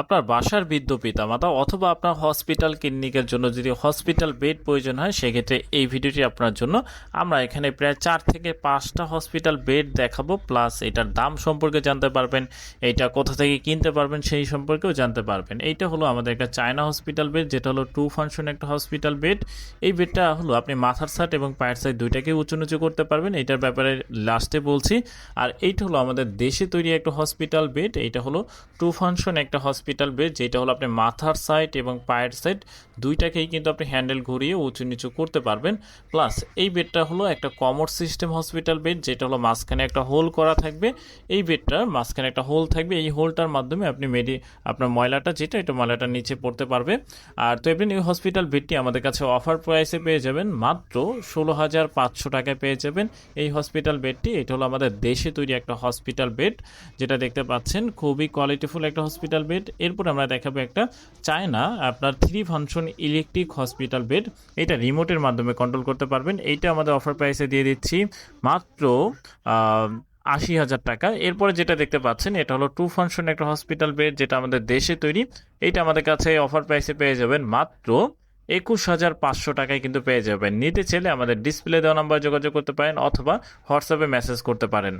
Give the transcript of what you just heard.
আপনার বাসার বৃদ্ধ পিতামাতা অথবা আপনার হসপিটাল ক্লিনিকের জন্য যদি হসপিটাল বেড প্রয়োজন হয়, সেক্ষেত্রে এই ভিডিওটি আপনার জন্য। আমরা এখানে প্রায় চার থেকে পাঁচটা হসপিটাল বেড দেখাবো প্লাস এটার দাম সম্পর্কে জানতে পারবেন এইটা কোথা থেকে কিনতে পারবেন সেই সম্পর্কেও জানতে পারবেন। এইটা হলো আমাদের একটা চায়না হসপিটাল বেড যেটা হলো টু ফাংশন একটা হসপিটাল বেড এই বেডটা হলো আপনি মাথার সাইড এবং পায়ের সাইড দুইটাকে উঁচু নিচু করতে পারবেন, এটার ব্যাপারে লাস্টে বলছি। আর এইটা হলো আমাদের দেশে তৈরি একটা হসপিটাল বেড এইটা হলো টু ফাংশন একটা হসপিটাল বেড যেটা হলো আপনি মাথার সাইড এবং পায়ের সাইড দুইটাকেই কিন্তু আপনি হ্যান্ডেল ঘুরিয়ে উঁচু নিচু করতে পারবেন। প্লাস এই বেডটা হলো একটা কমর সিস্টেম হসপিটাল বেড যেটা হলো মাঝখানে একটা হোল করা থাকবে। এই বেডটার মাঝখানে একটা হোল থাকবে। এই হোলটার মাধ্যমে আপনি মেডি আপনার ময়লাটা, যেটা এটা ময়লাটা নিচে পড়তে পারবে। আর তো এমনি এই হসপিটাল বেডটি আমাদের কাছে অফার প্রাইসে পেয়ে যাবেন। মাত্র ষোলো হাজার পাঁচশো টাকায় পেয়ে যাবেন এই হসপিটাল বেডটি এটা হলো আমাদের দেশে তৈরি একটা হসপিটাল বেড যেটা দেখতে পাচ্ছেন। খুবই কোয়ালিটিফুল একটা হসপিটাল বেড এরপর আমরা দেখাবো একটা চায়না, আপনার three function electric hospital bed এটা রিমোটের মাধ্যমে কন্ট্রোল করতে পারবেন। এইটা আমাদের অফার প্রাইসে দিয়ে দিচ্ছি মাত্র আশি হাজার টাকা। এরপরে যেটা দেখতে পাচ্ছেন, এটা হলো টু ফাংশন একটা হসপিটাল বেড যেটা আমাদের দেশে তৈরি। এইটা আমাদের কাছে অফার প্রাইসে পেয়ে যাবেন মাত্র একুশ হাজার পাঁচশো টাকায় কিন্তু পেয়ে যাবেন। নিতে চাইলে আমাদের ডিসপ্লে দেওয়া নাম্বার যোগাযোগ করতে পারেন অথবা হোয়াটসঅ্যাপে মেসেজ করতে পারেন।